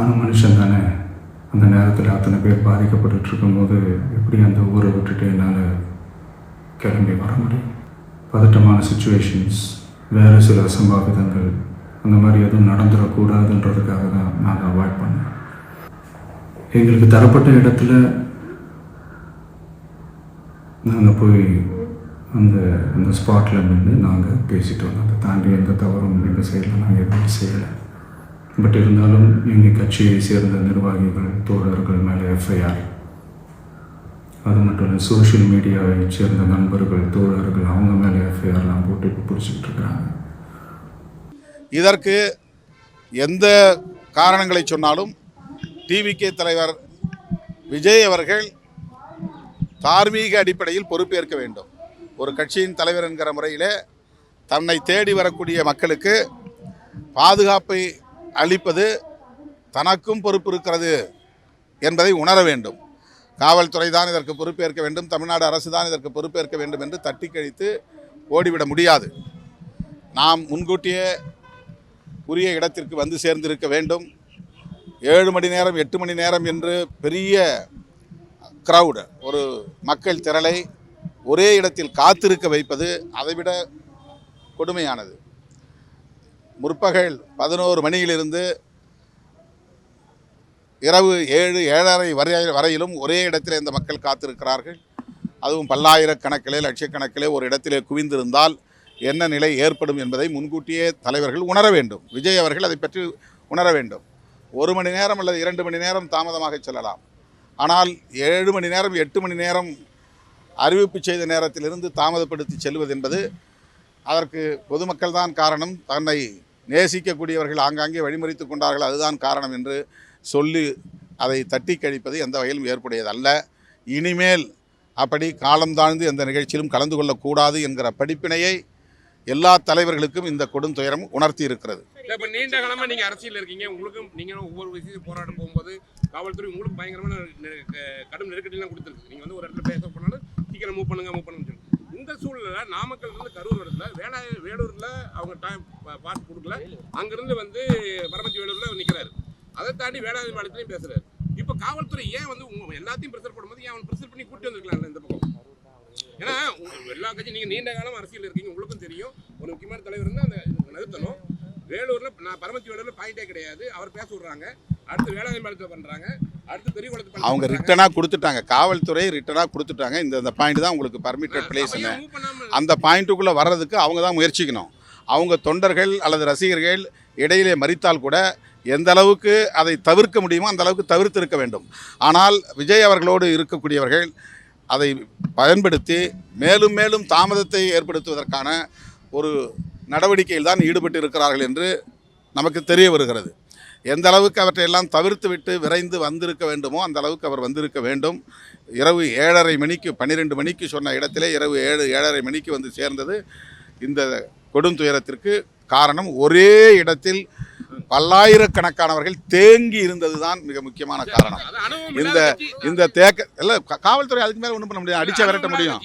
நானும் மனுஷன் தானே. அந்த நேரத்தில் அத்தனை பேர் பாதிக்கப்பட்டு இருக்கும்போது எப்படி அந்த ஊரை விட்டுட்டு என்னால் கிளம்பி வர முடியும்? பதட்டமான சுச்சுவேஷன்ஸ் வேறு சில அசம்பாவிதங்கள் அந்த மாதிரி எதுவும் நடந்துடக்கூடாதுன்றதுக்காக தான் நாங்கள் அவாய்ட் பண்ணோம். எங்களுக்கு தரப்பட்ட இடத்துல நாங்கள் போய் அந்த அந்த ஸ்பாட்டில் நின்று நாங்கள் பேசிட்டு வந்தோம். அதை தாண்டி எந்த தவறும் எங்கள் சைடில் நாங்கள் எதுவும் செய்யலை. பட் இருந்தாலும் எங்கள் கட்சியை சேர்ந்த நிர்வாகிகள் தோழர்கள் மேலே எஃப்ஐஆர் அது மட்டும் இல்லை சோஷியல் மீடியாவை சேர்ந்த நண்பர்கள் தோழர்கள் அவங்க மேலே எஃப்ஐஆர்லாம் போட்டு பிடிச்சிக்கிட்டு இருக்கிறாங்க இதற்கு எந்த காரணங்களை சொன்னாலும் டிவிகே தலைவர் விஜய் அவர்கள் தார்மீக அடிப்படையில் பொறுப்பேற்க வேண்டும். ஒரு கட்சியின் தலைவர் என்கிற முறையிலே தன்னை தேடி வரக்கூடிய மக்களுக்கு பாதுகாப்பை அளிப்பது தனக்கும் பொறுப்பு இருக்கிறது என்பதை உணர வேண்டும். காவல்துறை தான் இதற்கு பொறுப்பேற்க வேண்டும். தமிழ்நாடு அரசு தான் இதற்கு பொறுப்பேற்க வேண்டும் என்று தட்டி கழித்து ஓடிவிட முடியாது. நாம் முன்கூட்டியே உரிய இடத்திற்கு வந்து சேர்ந்திருக்க வேண்டும். ஏழு மணி நேரம் எட்டு மணி நேரம் என்று பெரிய க்ரௌடு ஒரு மக்கள் திரளை ஒரே இடத்தில் காத்திருக்க வைப்பது அதைவிட கொடுமையானது. முற்பகல் பதினோரு மணியிலிருந்து இரவு ஏழு ஏழரை வரை வரையிலும் ஒரே இடத்தில் இந்த மக்கள் காத்திருக்கிறார்கள். அதுவும் பல்லாயிரக்கணக்கிலே லட்சக்கணக்கிலே ஒரு இடத்திலே குவிந்திருந்தால் என்ன நிலை ஏற்படும் என்பதை முன்கூட்டியே தலைவர்கள் உணர வேண்டும். விஜய் அவர்கள் அதை பற்றி உணர வேண்டும். ஒரு மணி நேரம் அல்லது இரண்டு மணி நேரம் தாமதமாக செல்லலாம். ஆனால் ஏழு மணி நேரம் எட்டு மணி நேரம் அறிவிப்பு செய்த நேரத்திலிருந்து தாமதப்படுத்தி செல்வது என்பது அதற்கு பொதுமக்கள் தான் காரணம். தன்னை நேசிக்கக்கூடியவர்கள் ஆங்காங்கே வழிமறித்து கொண்டார்கள். அதுதான் காரணம் என்று சொல்லி அதை தட்டி கழிப்பது எந்த வகையிலும் ஏற்புடையதல்ல. இனிமேல் அப்படி காலம் தாழ்ந்து எந்த நிகழ்ச்சியிலும் கலந்து கொள்ளக்கூடாது என்கிற படிப்பினையை எல்லா தலைவர்களுக்கும் இந்த கொடுந்துயரம் உணர்த்தி இருக்கிறது. இப்போ நீண்ட காலமாக நீங்கள் அரசியல் இருக்கீங்க. உங்களுக்கும் நீங்களும் ஒவ்வொரு விஷயத்தையும் போராட்டம் போகும்போது காவல்துறை உங்களுக்கு பயங்கரமான க- கடும் நெருக்கடிலாம் கொடுத்துருக்கு. நீங்கள் வந்து ஒரு இடத்துல பேச போனாலும் சீக்கிரம் மூவ் பண்ணுங்க மூவ் பண்ணுங்க சொல்லி சூழ்நிலை நாமக்கல் இருந்து கரூர் இடத்துல வேளா வேலூர்ல அவங்க டைம் பாஸ் கொடுக்கல. அங்கிருந்து வந்து பரமத்தி வேலூர்ல நிக்கிறாரு. அதை தாண்டி வேளாண் பாளையத்திலையும் பேசுறாரு. இப்ப காவல்துறை ஏன் வந்து உங்க எல்லாத்தையும் ப்ரெஷர் பண்ணும்போது ஏன் அவன் ப்ரெஷர் பண்ணி கூட்டி வந்திருக்கலாம்ல இந்த பக்கம்? ஏன்னா எல்லா கட்சியும் நீங்க நீண்ட காலம் அரசியல் இருக்கீங்க. உங்களுக்கும் தெரியும். ஒரு முக்கியமான தலைவர் வந்து அந்த நிறுத்தணும். வேலூர்ல நான் பரமத்தி வேலூர்ல பாயிண்டே கிடையாது. அவர் பேச விடுறாங்க. அடுத்து வேளாண் பாளையத்தில் பண்றாங்க. அடுத்து பெரிய குளத்து அவங்க ரிட்டனாக கொடுத்துட்டாங்க. காவல்துறை ரிட்டனாக கொடுத்துட்டாங்க. இந்த இந்த பாயிண்ட் தான் உங்களுக்கு பர்மிட்டட் பிளேஸ்னு அந்த பாயிண்ட்டுக்குள்ளே வர்றதுக்கு அவங்க தான் முயற்சிக்கணும். அவங்க தொண்டர்கள் அல்லது ரசிகர்கள் இடையிலே மறித்தால் கூட எந்த அளவுக்கு அதை தவிர்க்க முடியுமோ அந்த அளவுக்கு தவிர்த்து இருக்க வேண்டும். ஆனால் விஜய் அவர்களோடு இருக்கக்கூடியவர்கள் அதை பயன்படுத்தி மேலும் மேலும் தாமதத்தை ஏற்படுத்துவதற்கான ஒரு நடவடிக்கையில் தான் ஈடுபட்டு இருக்கிறார்கள் என்று நமக்கு தெரிய வருகிறது. எந்த அளவுக்கு அவற்றை எல்லாம் தவிர்த்து விட்டு விரைந்து வந்திருக்க வேண்டுமோ அந்த அளவுக்கு அவர் வந்திருக்க வேண்டும். இரவு ஏழரை மணிக்கு பன்னிரெண்டு மணிக்கு சொன்ன இடத்திலே இரவு ஏழு ஏழரை மணிக்கு வந்து சேர்ந்தது இந்த கொடுந்துயரத்திற்கு காரணம் ஒரே இடத்தில் பல்லாயிரக்கணக்கானவர்கள் தேங்கி இருந்ததுதான் மிக முக்கியமான காரணம். இந்த இந்த தேக்க இல்ல காவல்துறை அதுக்கு மேல ஒண்ணும் பண்ண முடியாது. அடிச்சே விரட்ட முடியும்.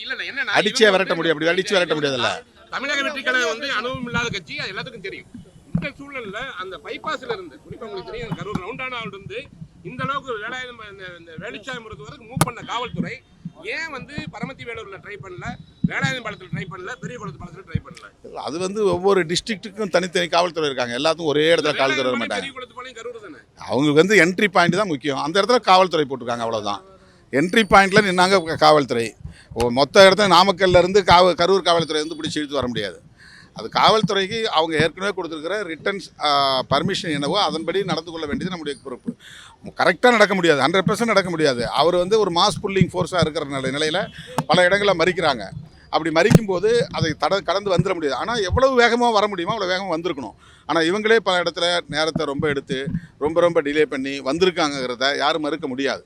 அடிச்சே விரட்ட முடியும். அப்படி அடிச்சு விரட்ட முடியாதுல்ல. தமிழக வெற்றி கழகம் வந்து அனுபவம் இல்லாத கட்சி எல்லாத்துக்கும் தெரியும். இந்த சூழல்ல அந்த பைபாஸ்ல இருந்து குறிப்பா உங்களுக்கு தெரியும் கரூர் ரவுண்டானாவில் இருந்து இந்த அளவுக்கு வேலாயுதம் இந்த வேலுச்சாமி மருத்துவருக்கு மூவ் பண்ண காவல்துறை ஏன் வந்து பரமத்தி வேலூர்ல ட்ரை பண்ணல வேலாயுதம் பாலத்தில் ட்ரை பண்ணல பெரிய குளத்து பாலத்தில் ட்ரை பண்ணல? அது வந்து ஒவ்வொரு டிஸ்ட்ரிக்ட்டுக்கும் தனித்தனி காவல்துறை இருக்காங்க. எல்லாத்துக்கும் ஒரே இடத்துல காவல்துறை வர மாட்டாங்க. அவங்களுக்கு வந்து என்ட்ரி பாயிண்ட் தான் முக்கியம். அந்த இடத்துல காவல்துறை போட்டிருக்காங்க அவ்வளவுதான். என்ட்ரி பாயிண்ட்ல நின்னாங்க காவல்துறை. மொத்த இடத்துல நாமக்கல்ல இருந்து காவ கரூர் காவல்துறை வந்து பிடிச்சி இழுத்து வர முடியாது. அது காவல்துறைக்கு அவங்க ஏற்கனவே கொடுத்துருக்கிற ரிட்டர்ன்ஸ் பர்மிஷன் என்னவோ அதன்படி நடந்து கொள்ள வேண்டியது நம்முடைய பொறுப்பு. கரெக்டாக நடக்க முடியாது. ஹண்ட்ரட் பர்சன்ட் நடக்க முடியாது. அவர் வந்து ஒரு மாஸ் புல்லிங் ஃபோர்ஸாக இருக்கிற நிலை நிலையில் பல இடங்களில் மறிக்கிறாங்க. அப்படி மறிக்கும்போது அதை தட கடந்து வந்துட முடியாது. ஆனால் எவ்வளவு வேகமாக வர முடியுமோ அவ்வளோ வேகமாக வந்திருக்கணும். ஆனால் இவங்களே பல இடத்துல நேரத்தை ரொம்ப எடுத்து ரொம்ப ரொம்ப டிலே பண்ணி வந்திருக்காங்கிறத யாரும் மறுக்க முடியாது.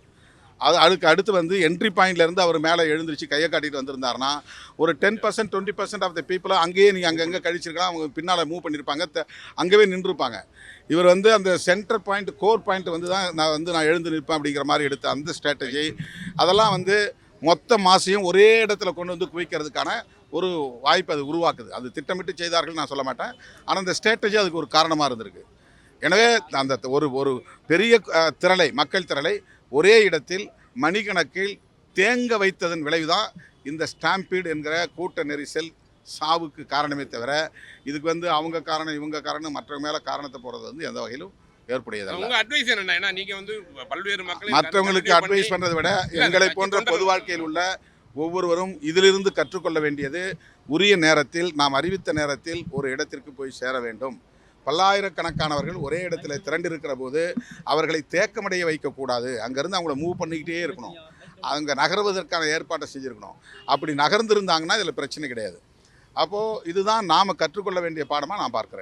அது அதுக்கு அடுத்து வந்து என்ட்ரி பாயிண்ட்லேருந்து அவர் மேலே எழுந்திருச்சு கையை காட்டிட்டு வந்திருந்தாருன்னா ஒரு ten percent twenty percent of the பீப்புளை அங்கேயே நீங்கள் அங்கங்கே கழிச்சிருக்கலாம். அவங்க பின்னால் மூவ் பண்ணியிருப்பாங்க த- அங்கேயே நின்றுருப்பாங்க. இவர் வந்து அந்த சென்டர் பாயிண்ட் கோர் பாயிண்ட் வந்து தான் நான் வந்து நான் எழுந்து நிற்பேன் அப்படிங்கிற மாதிரி எடுத்த அந்த ஸ்ட்ராட்டஜி அதெல்லாம் வந்து மொத்த மாசையும் ஒரே இடத்துல கொண்டு வந்து குவிக்கிறதுக்கான ஒரு வாய்ப்பு அது உருவாக்குது. அது திட்டமிட்டு செய்தார்கள் நான் சொல்ல மாட்டேன். ஆனால் அந்த ஸ்ட்ராட்டஜி அதுக்கு ஒரு காரணமாக இருந்திருக்கு. எனவே அந்த ஒரு ஒரு பெரிய திரளை மக்கள் திரளை ஒரே இடத்தில் மணிக்கணக்கில் தேங்க வைத்ததன் விளைவுதான் இந்த ஸ்டாம்பீடு என்கிற கூட்ட நெரிசல் சாவுக்கு காரணமே தவிர இதுக்கு வந்து அவங்க காரணம் இவங்க காரணம் மற்றவங்க மேலே காரணத்தை போடுறது வந்து எந்த வகையிலும் ஏற்புடையதல்ல. உங்க அட்வைஸ் என்ன ஏன்னா நீங்க வந்து பல்வேறு மக்களை மற்றவங்களுக்கு அட்வைஸ் பண்ணி- பண்ணுறதை விட எங்களை போன்ற பொது வாழ்க்கையில் உள்ள ஒவ்வொருவரும் இதிலிருந்து கற்றுக்கொள்ள வேண்டியது உரிய நேரத்தில் நாம் அறிவித்த நேரத்தில் ஒரு இடத்திற்கு போய் சேர வேண்டும். பல்லாயிரக்கணக்கானவர்கள் ஒரே இடத்துல திரண்டிருக்கிற போது அவர்களை தேக்கமடைய வைக்கக்கூடாது. அங்கேருந்து அவங்கள மூவ் பண்ணிக்கிட்டே இருக்கணும். அங்கே நகர்வதற்கான ஏற்பாட்டை செஞ்சுருக்கணும். அப்படி நகர்ந்துருந்தாங்கன்னா இதில் பிரச்சனை கிடையாது. அப்போது இதுதான் நாம் கற்றுக்கொள்ள வேண்டிய பாடமாக நான் பார்க்குறேன்.